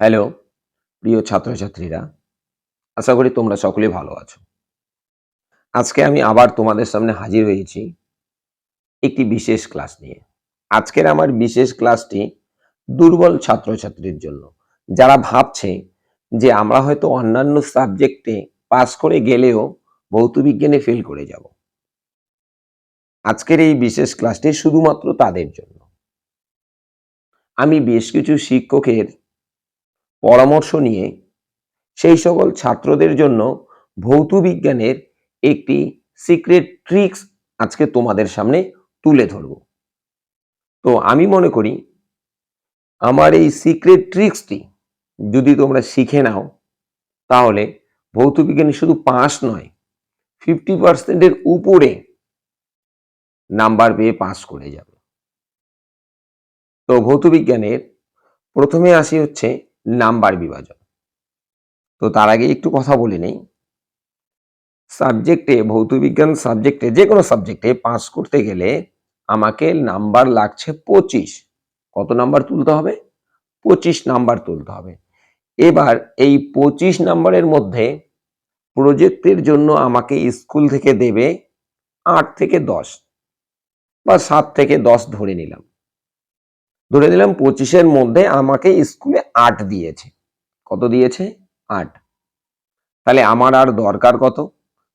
Hello প্রিয় ছাত্রছাত্রীরা, আশা করি তোমরা সকলে ভালো আছো। আজকে আমি আবার তোমাদের সামনে হাজির হয়েছি একটি বিশেষ ক্লাস নিয়ে। আজকের আমার বিশেষ ক্লাসটি দুর্বল ছাত্রছাত্রীর জন্য। যারা ভাবছে যে আমরা হয়তো অন্যান্য সাবজেক্টে পাস করে গেলেও ভৌতবিজ্ঞানে ফেল করে যাব। আজকের এই বিশেষ ক্লাসটি শুধুমাত্র তাদের জন্য। আমি বেশ কিছু শিক্ষকের পরামর্শ নিয়ে সেই সকল ছাত্রদের জন্য ভৌত বিজ্ঞানের একটি সিক্রেট ট্রিক্স আজকে তোমাদের সামনে তুলে ধরব। তো আমি মনে করি আমার এই সিক্রেট ট্রিক্সটি যদি তোমরা শিখে নাও, তাহলে ভৌত বিজ্ঞানে শুধু পাস নয় ফিফটি পার্সেন্টের উপরে নাম্বার পেয়ে পাস করে যাবে। তো ভৌত বিজ্ঞানের প্রথমে আসি হচ্ছে নাম্বার বিভাজন। তো তার আগে একটু কথা বলে নেই। সাবজেক্টে ভৌতবিজ্ঞান সাবজেক্টে যে কোনো সাবজেক্টে পাস করতে গেলে আমাকে নাম্বার লাগছে পঁচিশ। কত নাম্বার তুলতে হবে? পঁচিশ নাম্বার তুলতে হবে। এবার এই পঁচিশ নাম্বারের মধ্যে প্রজেক্টের জন্য আমাকে স্কুল থেকে দেবে আট থেকে দশ বা সাত থেকে দশ ধরে নিলাম। ধরে দিলাম পঁচিশের মধ্যে আমাকে স্কুলে আট দিয়েছে। কত দিয়েছে? আট। তাহলে আমার আর দরকার কত?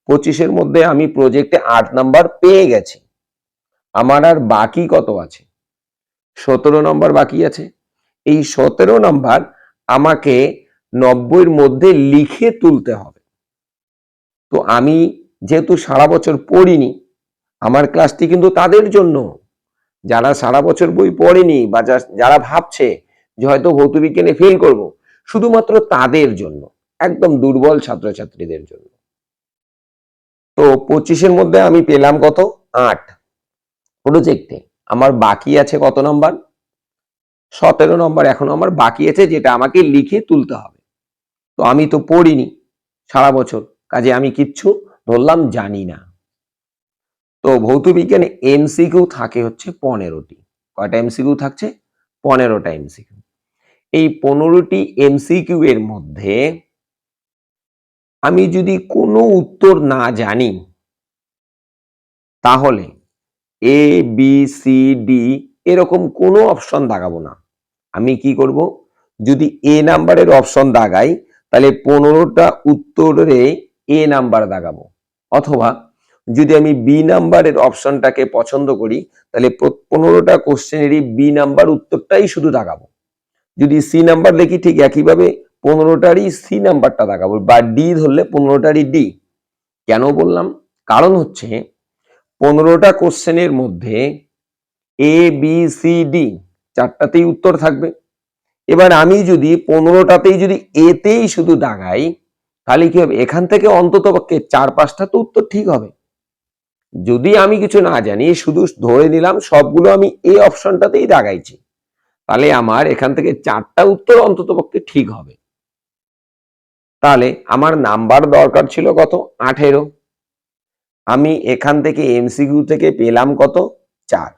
পঁচিশের মধ্যে আমি প্রজেক্টে আট নাম্বার পেয়ে গেছি। আমার আর বাকি কত আছে? সতেরো নম্বর বাকি আছে। এই সতেরো নাম্বার আমাকে নব্বইয়ের মধ্যে লিখে তুলতে হবে। তো আমি যেহেতু সারা বছর পড়িনি, আমার ক্লাসটি কিন্তু তাদের জন্য। যারা সারা বছর বই পড়েনি বা যারা ভাবছে যে হয়তো ভৌত বিজ্ঞানে ফেল করব, শুধুমাত্র তাদের জন্য, একদম দুর্বল ছাত্রছাত্রীদের জন্য। তো পঁচিশের মধ্যে আমি পেলাম কত? আট। প্রজেক্টে আমার বাকি আছে কত নম্বর সতেরো নম্বর এখন আমার বাকি আছে, যেটা আমাকে লিখে তুলতে হবে। তো আমি তো পড়িনি সারা বছর, কাজে আমি কিচ্ছু ধরলাম জানি না। তো ভৌত বিজ্ঞানে এমসিকিউ থাকে হচ্ছে পনেরোটি। কয়টা এমসিকিউ থাকছে? পনেরোটা এমসিকিউ। এই পনেরোটি এমসিকিউ এর মধ্যে আমি যদি কোনো উত্তর না জানি, তাহলে এ, বি, সি, ডি এরকম কোনো অপশন দাগাবো না। আমি কি করব? যদি এ নাম্বারের অপশন দাগাই, তাহলে পনেরোটা উত্তরে এ নাম্বার দাগাবো। অথবা যদি আমি বি নাম্বারের অপশনটাকে পছন্দ করি, তাহলে পনেরোটা কোশ্চেনেরই বি নাম্বার উত্তরটাই শুধু দাগাবো যদি সি নাম্বার লিখি ঠিক একইভাবে পনেরোটারই সি নাম্বারটা দাগাবো বা ডি ধরলে পনেরোটারই ডি কেন বললাম? কারণ হচ্ছে পনেরোটা কোশ্চেনের মধ্যে এ বি সি ডি চারটাতেই উত্তর থাকবে। এবার আমি যদি পনেরোটাতেই যদি এতেই শুধু দাগাই, তাহলে কি হবে? এখান থেকে অন্তত পক্ষে চার পাঁচটা তো উত্তর ঠিক হবে। যদি আমি কিছু না জানি, শুধু ধরে নিলাম সবগুলো আমি এই অপশনটাতেই দাগাইছি, তাহলে আমার এখান থেকে চারটা উত্তর অন্তত পক্ষে ঠিক হবে। তাহলে আমার নাম্বার দরকার ছিল কত? আঠেরো। আমি এখান থেকে এমসিকিউ থেকে পেলাম কত? চার।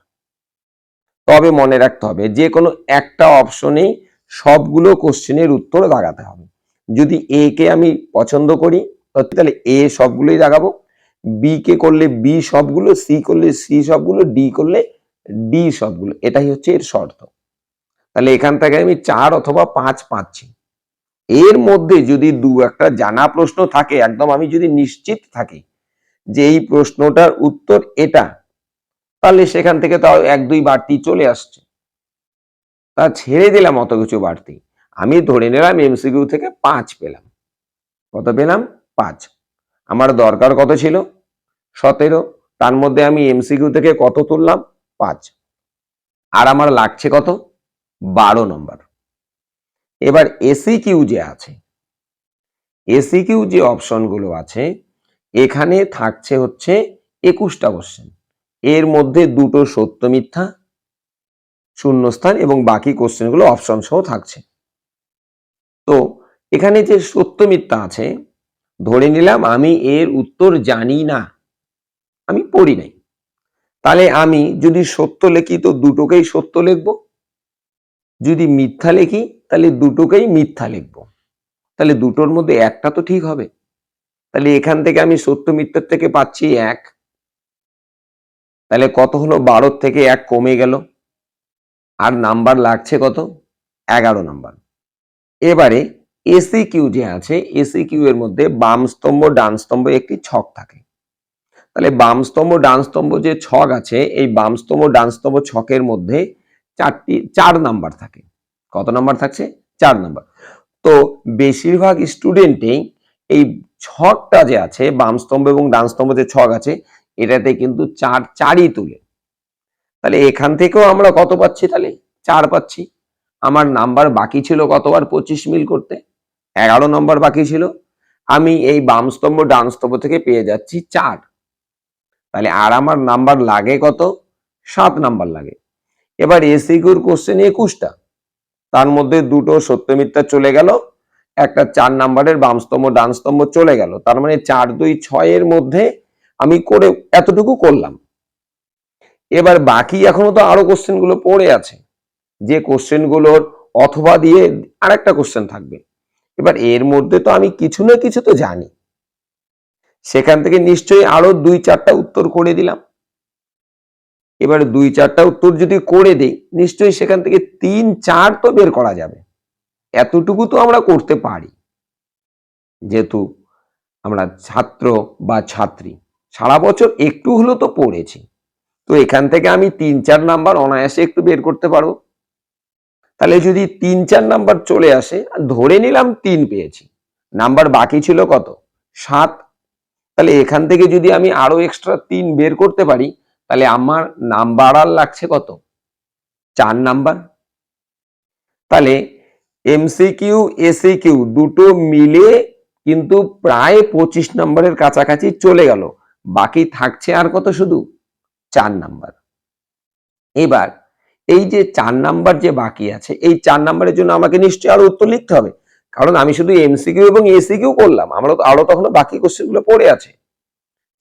তবে মনে রাখতে হবে যে কোনো একটা অপশনেই সবগুলো কোশ্চেনের উত্তর দাগাতে হবে। যদি এ কে আমি পছন্দ করি, তাহলে এ সবগুলোই দাগাবো। বি কে করলে বি সবগুলো সি করলে সি সবগুলো ডি করলে ডি সবগুলো, এটাই হচ্ছে এর শর্ত। তাহলে এখান থেকে আমি চার অথবা পাঁচ পাচ্ছি। এর মধ্যে যদি দু একটা জানা প্রশ্ন থাকে, একদম আমি যদি নিশ্চিত থাকি যে এই প্রশ্নটার উত্তর এটা, তাহলে সেখান থেকে তাও এক দুই বাড়তি চলে আসছে। তা ছেড়ে দিলাম অত কিছু বাড়তি। আমি ধরে নিলাম এমসিকিউ থেকে পাঁচ পেলাম। কত পেলাম? পাঁচ। আমার দরকার কত ছিল? সতেরো, তার মধ্যে আমি এমসিকিউ থেকে কত তুললাম? পাঁচ। আর আমার লাগছে কত? বারো নম্বর। এবার এসি কিউ যে আছে এসি কিউ যে অপশনগুলো আছে, এখানে থাকছে হচ্ছে একুশটা কোশ্চেন এর মধ্যে দুটো সত্য মিথ্যা, শূন্যস্থান এবং বাকি কোশ্চেনগুলো অপশন সহ থাকছে। তো এখানে যে সত্য মিথ্যা আছে, ধরে নিলাম আমি এর উত্তর জানি না। আমি পড়ি নাই। তাহলে আমি যদি সত্য লিখি তো দুটোকেই সত্য লিখব। যদি মিথ্যা লিখি তাহলে দুটোকেই মিথ্যা লিখব। তাহলে দুটোর মধ্যে একটা তো ঠিক হবে। তাহলে এখান থেকে আমি সত্য মিথ্যার থেকে পাচ্ছি এক। তাহলে কত হলো? বারো থেকে এক কমে গেল। আর নাম্বার লাগছে কত? এগারো নাম্বার। এবারে এসি কিউ যে আছে এসি কিউ এর মধ্যে বাম স্তম্ভ, ডান স্তম্ভ একটি ছক থাকে। তাহলে বাম স্তম্ভ, ডান স্তম্ভ যে ছক আছে, এই বাম স্তম্ভ, ডান স্তম্ভ ছকের মধ্যে চারটি, চার নাম্বার থাকে। কত নাম্বার থাকছে? চার নাম্বার। তো বেশিরভাগ স্টুডেন্টেই এই ছকটা যে আছে বামস্তম্ভ এবং ডান স্তম্ভ যে ছক আছে, এটাতে কিন্তু চার চারই তুলে। তাহলে এখান থেকেও আমরা কত পাচ্ছি তাহলে? চার পাচ্ছি। আমার নাম্বার বাকি ছিল কতবার? পঁচিশ মিল করতে। এগারো নম্বর বাকি ছিল। আমি এই বাম স্তম্ভ, ডান স্তম্ভ থেকে পেয়ে যাচ্ছি চার। তাহলে আর আমার নাম্বার লাগে কত? সাত নাম্বার লাগে। এবার এসিকিউর কোশ্চেন একুশটা। তার মধ্যে দুটো সত্য মিথ্যা চলে গেল, একটা চার নাম্বারের বাম স্তম্ভ, ডান স্তম্ভ চলে গেল। তার মানে চার, দুই ছয়ের মধ্যে আমি করে এতটুকু করলাম। এবার বাকি এখনও তো আরও কোশ্চেনগুলো পড়ে আছে। যে কোশ্চেনগুলোর অথবা দিয়ে আরেকটা কোশ্চেন থাকবে। এবার এর মধ্যে তো আমি কিছু না কিছু তো জানি। সেখান থেকে নিশ্চয়ই আরও দুই চারটা উত্তর করে দিলাম। এবার দুই চারটা উত্তর যদি করে দেই, নিশ্চয়ই সেখান থেকে তিন চার তো বের করা যাবে। এতটুকু তো আমরা করতে পারি। যেহেতু আমরা ছাত্র বা ছাত্রী, সারা বছর একটু হলেও তো পড়েছি। তো এখান থেকে আমি তিন চার নাম্বার অনায়াসে একটু বের করতে পারব। তাহলে যদি তিন চার নাম্বার চলে আসে, ধরে নিলাম তিন পেয়েছি। নাম্বার বাকি ছিল কত? সাত তাহলে এখান থেকে যদি আমি আরও এক্সট্রা তিন বের করতে পারি, তাহলে আমার নাম্বার আর লাগছে কত? চার নাম্বার তাহলে এমসিকিউ এসিকিউ দুটো মিলে কিন্তু প্রায় পঁচিশ নম্বরের কাছাকাছি চলে গেল। বাকি থাকছে আর কত শুধু? চার নাম্বার এবার এই যে চার নাম্বার যে বাকি আছে, এই চার নাম্বারের জন্য আমাকে নিশ্চয়ই আরও উত্তর লিখতে হবে। কারণ আমি শুধু এমসিকিউ এবং এসিকিউ করলাম। আমরা আরও তখন বাকি কোশ্চেনগুলো পড়ে আছে।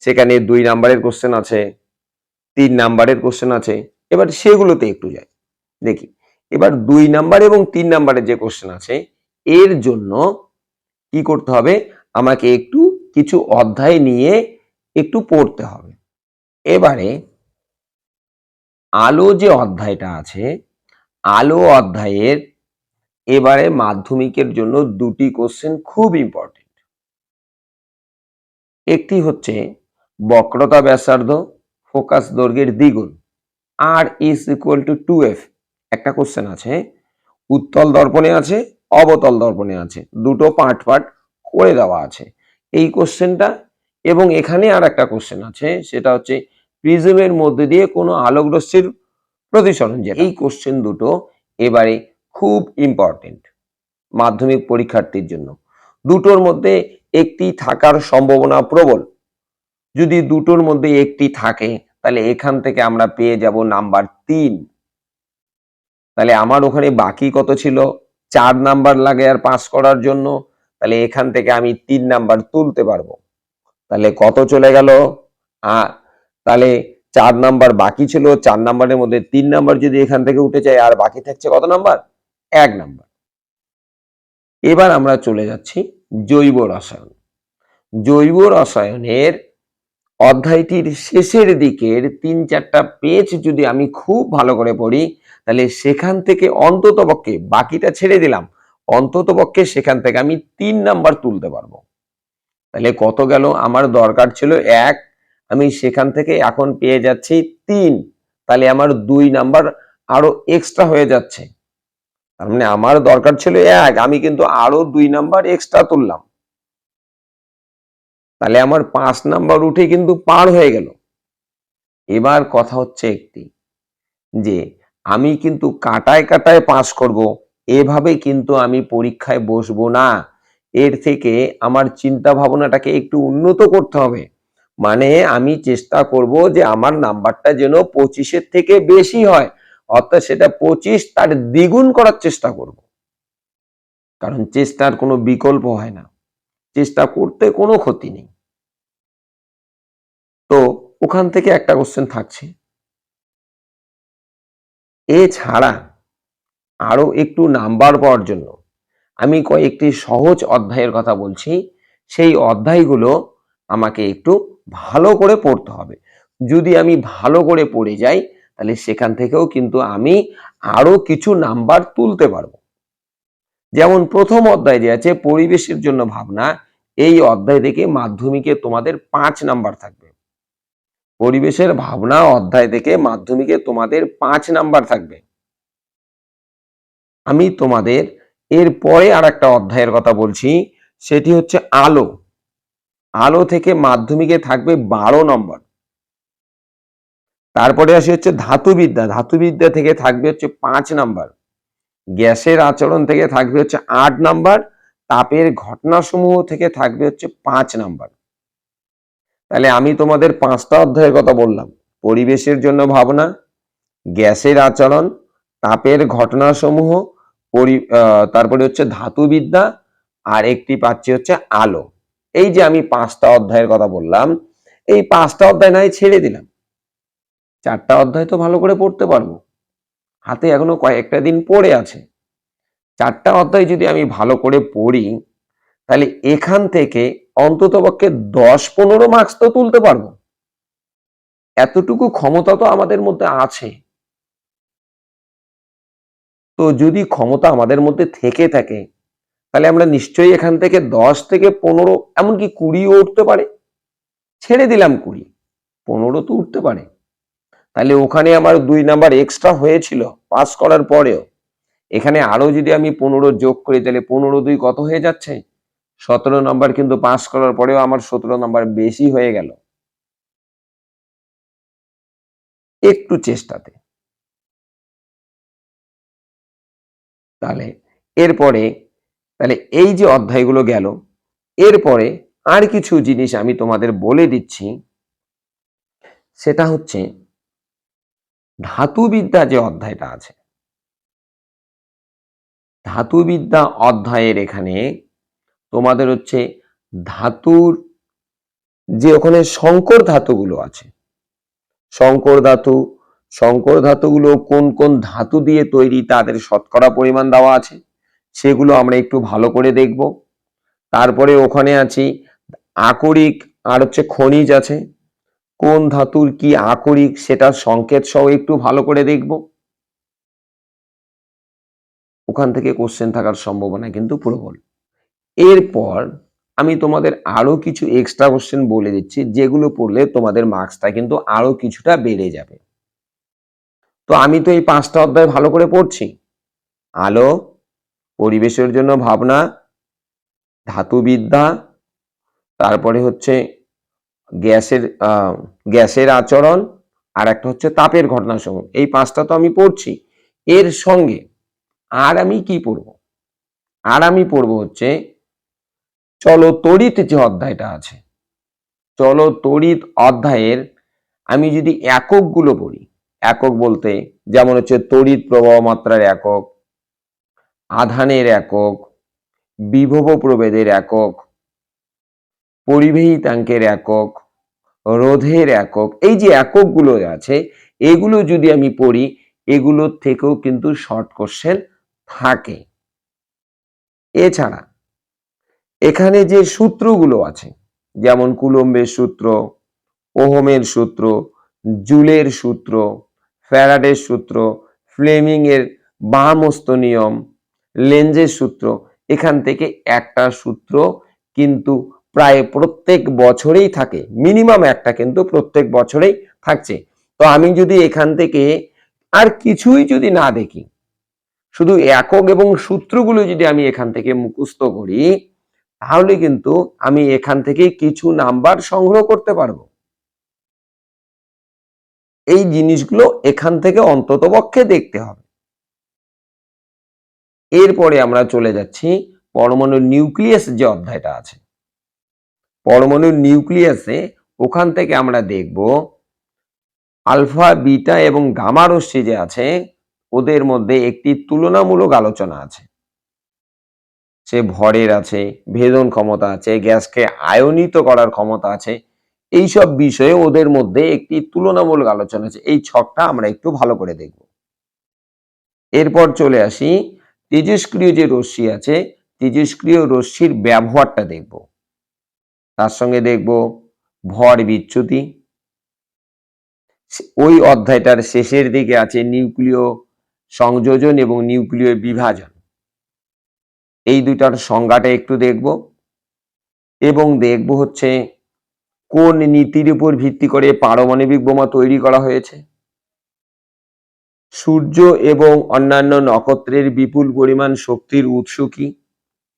সেখানে দুই নাম্বারের কোশ্চেন আছে, তিন নাম্বারের কোশ্চেন আছে। এবার সেগুলোতে একটু যাই। দেখি। এবার দুই নাম্বার এবং তিন নাম্বারের যে কোশ্চেন আছে, এর জন্য কি করতে হবে? আমাকে একটু কিছু অধ্যায় নিয়ে একটু পড়তে হবে। এবারে আলো যে অধ্যায়টা আছে, আলো অধ্যায়ের এবারে মাধ্যমিকের জন্য দুটি কোশ্চেন খুব ইম্পর্টেন্ট একটি হচ্ছে বক্রতা ব্যাসার্ধ, ফোকাস দৈর্ঘ্যের দ্বিগুণ, R is equal to two F একটা কোশ্চেন আছে, উত্তল দর্পণে আছে, অবতল দর্পণে আছে, দুটো পার্ট পার্ট করে দেওয়া আছে। এই কোশ্চেনটা এবং এখানে আর একটা কোশ্চেন আছে, সেটা হচ্ছে প্রিজমের মধ্যে দিয়ে কোনো আলোক রশ্মির প্রতিসরণ যে এই কোশ্চেন দুটো এবারে খুব ইম্পর্টেন্ট মাধ্যমিক পরীক্ষার্থীর জন্য। দুটোর মধ্যে একটি থাকার সম্ভাবনা প্রবল। যদি দুটোর মধ্যে একটি থাকে, তাহলে এখান থেকে আমরা পেয়ে যাব নাম্বার তিন। তাহলে আমার ওখানে বাকি কত ছিল? চার নাম্বার লাগে আর পাস করার জন্য। তাহলে এখান থেকে আমি তিন নাম্বার তুলতে পারব। তাহলে কত চলে গেল? তাহলে চার নাম্বার বাকি ছিল, চার নাম্বারের মধ্যে তিন নাম্বার যদি এখান থেকে উঠে যায়, আর বাকি থাকছে কত নাম্বার এক নাম্বার। এবার আমরা চলে যাচ্ছি জৈব রসায়ন। জৈব রসায়নের অধ্যায়টির শেষের দিকের তিন চারটা পেজ যদি আমি খুব ভালো করে পড়ি, তাহলে সেখান থেকে অন্তত পক্ষে বাকিটা ছেড়ে দিলাম অন্তত পক্ষে সেখান থেকে আমি তিন নাম্বার তুলতে পারব। তাহলে কত গেল? আমার দরকার ছিল এক, আমি সেখান থেকে এখন পেয়ে যাচ্ছি তিন, তাহলে আমার দুই নাম্বার আরও এক্সট্রা হয়ে যাচ্ছে। তার মানে আমার দরকার ছিল এক, আমি কিন্তু আরও দুই নাম্বার এক্সট্রা তুললাম। তাহলে আমার পাঁচ নাম্বার উঠে কিন্তু পার হয়ে গেল। এবার কথা হচ্ছে একটি, যে আমি কিন্তু কাটায় কাটায় পাস করব, এভাবে কিন্তু আমি পরীক্ষায় বসবো না। এর থেকে আমার চিন্তা ভাবনাটাকে একটু উন্নত করতে হবে। মানে আমি চেষ্টা করব যে আমার নাম্বারটা যেন পঁচিশের থেকে বেশি হয়। অর্থাৎ সেটা পঁচিশ তার দ্বিগুণ করার চেষ্টা করব। কারণ চেষ্টার কোনো বিকল্প হয় না। চেষ্টা করতে কোনো ক্ষতি নেই। তো ওখান থেকে একটা কোশ্চেন থাকছে। এছাড়া আরও একটু নাম্বার পাওয়ার জন্য আমি কয়েকটি সহজ অধ্যায়ের কথা বলছি। সেই অধ্যায়গুলো আমাকে একটু ভালো করে পড়তে হবে। যদি আমি ভালো করে পড়ে যাই তাহলে সেখান থেকেও কিন্তু আমি আরও কিছু নাম্বার তুলতে পারব। যেমন প্রথম অধ্যায় যে আছে, পরিবেশের জন্য ভাবনা, এই অধ্যায় থেকে মাধ্যমিকে তোমাদের পাঁচ নাম্বার থাকবে। পরিবেশের ভাবনা অধ্যায় থেকে মাধ্যমিকে তোমাদের পাঁচ নাম্বার থাকবে। আমি তোমাদের এর পরে আর একটা অধ্যায়ের কথা বলছি, সেটি হচ্ছে আলো। আলো থেকে মাধ্যমিকে থাকবে বারো নম্বর। তারপরে আসি হচ্ছে ধাতুবিদ্যা। ধাতুবিদ্যা থেকে থাকবে হচ্ছে পাঁচ নাম্বার। গ্যাসের আচরণ থেকে থাকবে হচ্ছে আট নাম্বার। তাপের ঘটনাসমূহ থেকে থাকবে হচ্ছে পাঁচ নাম্বার। তাহলে আমি তোমাদের পাঁচটা অধ্যায়ের কথা বললাম। পরিবেশের জন্য ভাবনা, গ্যাসের আচরণ, তাপের ঘটনাসমূহ, পরি তারপরে হচ্ছে ধাতুবিদ্যা, আর একটি পাচ্ছি হচ্ছে আলো। এই যে আমি পাঁচটা অধ্যায়ের কথা বললাম, এই পাঁচটা অধ্যায় নাই ছেড়ে দিলাম। চারটা অধ্যায় তো ভালো করে পড়তে পারব। হাতে এখনও কয়েকটা দিন পড়ে আছে। চারটা অধ্যায় যদি আমি ভালো করে পড়ি, তাহলে এখান থেকে অন্ততপক্ষে দশ পনেরো মার্কস তো তুলতে পারব। এতটুকু ক্ষমতা তো আমাদের মধ্যে আছে। তো যদি ক্ষমতা আমাদের মধ্যে থেকে থাকে, তাহলে আমরা নিশ্চয়ই এখান থেকে দশ থেকে পনেরো, এমনকি কুড়িও উঠতে পারে। ছেড়ে দিলাম কুড়ি, পনেরো তো উঠতে পারে। তাহলে ওখানে আমার দুই নাম্বার এক্সট্রা হয়েছিল পাস করার পরেও। এখানে আরও যদি আমি পনেরো যোগ করি, তাহলে পনেরো দুই কত হয়ে যাচ্ছে? সতেরো নাম্বার কিন্তু পাস করার পরেও আমার সতেরো নাম্বার বেশি হয়ে গেল। একটু চেষ্টাতে। তাহলে এরপরে, তাহলে এই যে অধ্যায়গুলো গেল, এরপরে আর কিছু জিনিস আমি তোমাদের বলে দিচ্ছি। সেটা হচ্ছে ধাতুবিদ্যা যে অধ্যায়টা আছে, ধাতুবিদ্যা অধ্যায়ের এখানে তোমাদের হচ্ছে ধাতুর যে ওখানে সংকর ধাতুগুলো আছে সংকর ধাতু সংকর ধাতুগুলো কোন কোন ধাতু দিয়ে তৈরি তাদের শতকরা পরিমাণ দেওয়া আছে, সেগুলো আমরা একটু ভালো করে দেখব। তারপরে ওখানে আছি আকরিক আর হচ্ছে খনিজ আছে কোন ধাতুর কি আকরিক সেটা সংকেত সহ একটু ভালো করে দেখব। ওখান থেকে কোশ্চেন থাকার সম্ভাবনা কিন্তু প্রবল। এরপর আমি তোমাদের আরও কিছু এক্সট্রা কোশ্চেন বলে দিচ্ছি, যেগুলো পড়লে তোমাদের মার্কসটা কিন্তু আরও কিছুটা বেড়ে যাবে। তো আমি তো এই পাঁচটা অধ্যায় ভালো করে পড়ছি। আলো, পরিবেশের জন্য ভাবনা, ধাতুবিদ্যা, তারপরে হচ্ছে গ্যাসের গ্যাসের আচরণ আর একটা হচ্ছে তাপের ঘটনা সমূহ এই পাঁচটা তো আমি পড়ছি। এর সঙ্গে আর আমি কি পড়ব? আর আমি পড়ব হচ্ছে, চলো তড়িৎ যে অধ্যায়টা আছে, চলো তড়িৎ অধ্যায়ের আমি যদি এককগুলো পড়ি, একক বলতে যেমন হচ্ছে তড়িৎ প্রবাহ মাত্রার একক, আধানের একক, বিভব প্রভেদের একক পরিবাহিতাঙ্কের একক, রোধের একক, এই যে এককগুলো আছে, এগুলো যদি আমি পড়ি, এগুলোর থেকেও কিন্তু শর্ট কোশ্চেন থাকে। এছাড়া, এখানে যে সূত্রগুলো আছে, যেমন কুলম্বের সূত্র, ওহমের সূত্র, জুলের সূত্র, ফ্যারাডের সূত্র ফ্লেমিং এর বাহামস্ত নিয়ম লেঞ্জের সূত্র, এখান থেকে একটা সূত্র কিন্তু প্রায় প্রত্যেক বছরেই থাকে। মিনিমাম একটা কিন্তু প্রত্যেক বছরেই থাকছে। তো আমি যদি এখান থেকে আর কিছুই যদি না দেখি, শুধু একক এবং সূত্রগুলো যদি আমি এখান থেকে মুখস্থ করি, তাহলে কিন্তু আমি এখান থেকে কিছু নাম্বার সংগ্রহ করতে পারব। এই জিনিসগুলো এখান থেকে অন্ততপক্ষে দেখতে হবে। এরপরে আমরা চলে যাচ্ছি, পরমাণু নিউক্লিয়াস যে অধ্যায়টা আছে। পরমাণু নিউক্লিয়াসে ওখান থেকে আমরা দেখব আলফা, বিটা এবং গামা রশ্মি যে আছে, ওদের মধ্যে একটি তুলনামূলক আলোচনা আছে। সে ভরের আছে, ভেদন ক্ষমতা আছে, গ্যাসকে আয়নিত করার ক্ষমতা আছে, এইসব বিষয়ে ওদের মধ্যে একটি তুলনামূলক আলোচনা আছে। এই ছকটা আমরা একটু ভালো করে দেখব। এরপর চলে আসি, তেজস্ক্রিয় যে রশ্মি আছে, তেজস্ক্রিয় রশ্মির ব্যবহারটা দেখব। তার সঙ্গে দেখব ভর বিচ্যুতি। ওই অধ্যায়টার শেষের দিকে আছে নিউক্লিয় সংযোজন এবং নিউক্লিয় বিভাজন। এই দুটার সংজ্ঞাটা একটু দেখব এবং দেখব হচ্ছে কোন নীতির উপর ভিত্তি করে পারমাণবিক বোমা তৈরি করা হয়েছে। সূর্য এবং অন্যান্য নক্ষত্রের বিপুল পরিমাণ শক্তির উৎস কি?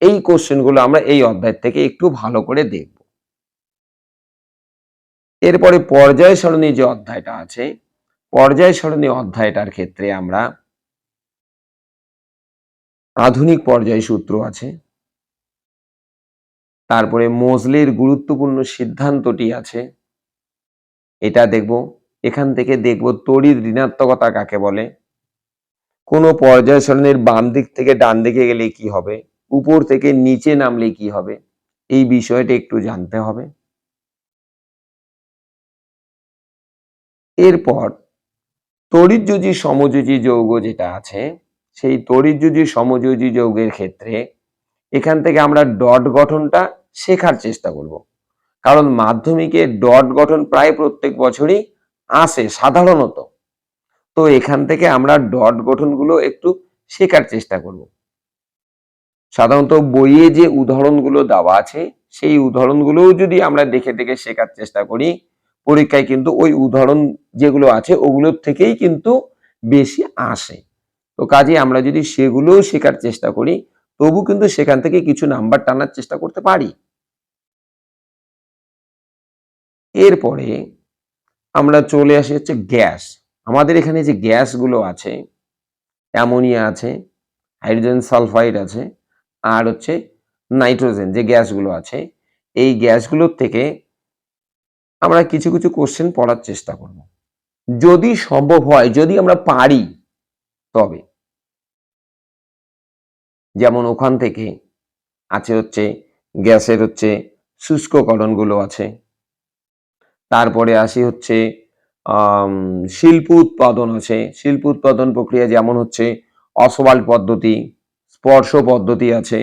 এই কোশ্চেনগুলো আমরা এই অধ্যায় থেকে একটু ভালো করে দেখব। এরপরে পর্যায় সারণী যে অধ্যায়টা আছে, পর্যায় সারণী অধ্যায়টার ক্ষেত্রে আমরা আধুনিক পর্যায় সূত্র আছে, তারপরে মোজলির গুরুত্বপূর্ণ সিদ্ধান্তটি আছে, এটা দেখব, এখান থেকে দেখব তড়িৎ ঋণাত্মকতা কাকে বলে, কোনো পর্যায় সারণীর বাম দিক থেকে ডান দিকে গেলে কি হবে, উপর থেকে নিচে নামলে কি হবে, এই বিষয়টা একটু জানতে হবে। এরপর তড়িৎযোজী সমযোজী যৌগ যেটা আছে, সেই তড়িৎযোজী সমযোজী যৌগের ক্ষেত্রে এখান থেকে আমরা ডট গঠনটা শেখার চেষ্টা করব। কারণ মাধ্যমিকে ডট গঠন প্রায় প্রত্যেক বছরই আসে সাধারণত। তো এখান থেকে আমরা ডট গঠনগুলো একটু শেখার চেষ্টা করব। সাধারণত বইয়ে যে উদাহরণগুলো দেওয়া আছে, সেই উদাহরণগুলোও যদি আমরা দেখে দেখে শেখার চেষ্টা করি পরীক্ষায় কিন্তু ওই উদাহরণ যেগুলো আছে ওগুলোর থেকেই কিন্তু বেশি আসে। তো কাজে আমরা যদি সেগুলোও শেখার চেষ্টা করি, তবু কিন্তু সেখান থেকে কিছু নাম্বার টানার চেষ্টা করতে পারি। এরপরে আমরা চলে আসি হচ্ছে গ্যাস। আমাদের এখানে যে গ্যাসগুলো আছে, অ্যামোনিয়া আছে, হাইড্রোজেন সালফাইড আছে, আর হচ্ছে নাইট্রোজেন যে গ্যাসগুলো আছে, এই গ্যাসগুলোর থেকে আমরা কিছু কিছু কোশ্চেন পড়ার চেষ্টা করব। যদি সম্ভব হয়, যদি আমরা পারি, তবে। যেমন ওখান থেকে আছে হচ্ছে, গ্যাসের হচ্ছে শুষ্ককরণগুলো আছে। তারপরে আসি হচ্ছে শিল্প উৎপাদন আছে। শিল্প উৎপাদন প্রক্রিয়া যেমন হচ্ছে অসবাল পদ্ধতি, স্পর্শ পদ্ধতি আছে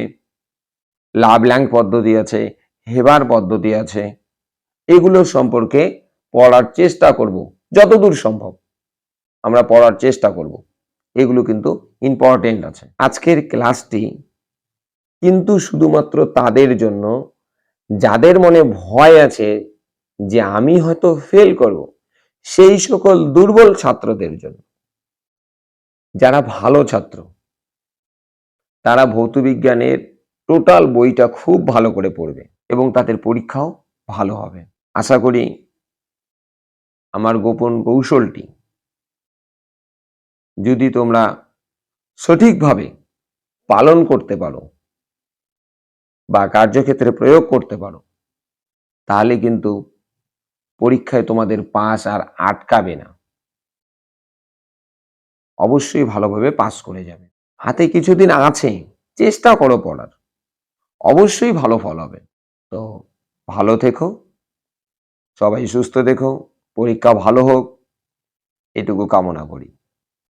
লাভল্যাং পদ্ধতি আছে, হেবার পদ্ধতি আছে। এগুলো সম্পর্কে পড়ার চেষ্টা করব, যতদূর সম্ভব। আমরা পড়ার চেষ্টা করব। এগুলো কিন্তু ইম্পর্টেন্ট আছে। আজকের ক্লাসটি কিন্তু শুধুমাত্র তাদের জন্য, যাদের মনে ভয় আছে যে আমি হয়তো ফেল করব, সেই সকল দুর্বল ছাত্রদের জন্য। যারা ভালো ছাত্র, তারা ভৌতবিজ্ঞানের টোটাল বইটা খুব ভালো করে পড়বে এবং তাদের পরীক্ষাও ভালো হবে। আশা করি আমার গোপন কৌশলটি যদি তোমরা সঠিকভাবে পালন করতে পারো বা কার্যক্ষেত্রে প্রয়োগ করতে পারো, তাহলে কিন্তু পরীক্ষায় তোমাদের পাস আর আটকাবে না। অবশ্যই ভালোভাবে পাস করে যাবে। হাতে কিছুদিন আছে, চেষ্টা করো পড়ার। অবশ্যই ভালো ফল হবে। তো ভালো থেকো। সবাই সুস্থ দেখো পরীক্ষা ভালো হোক এটুকু কামনা করি।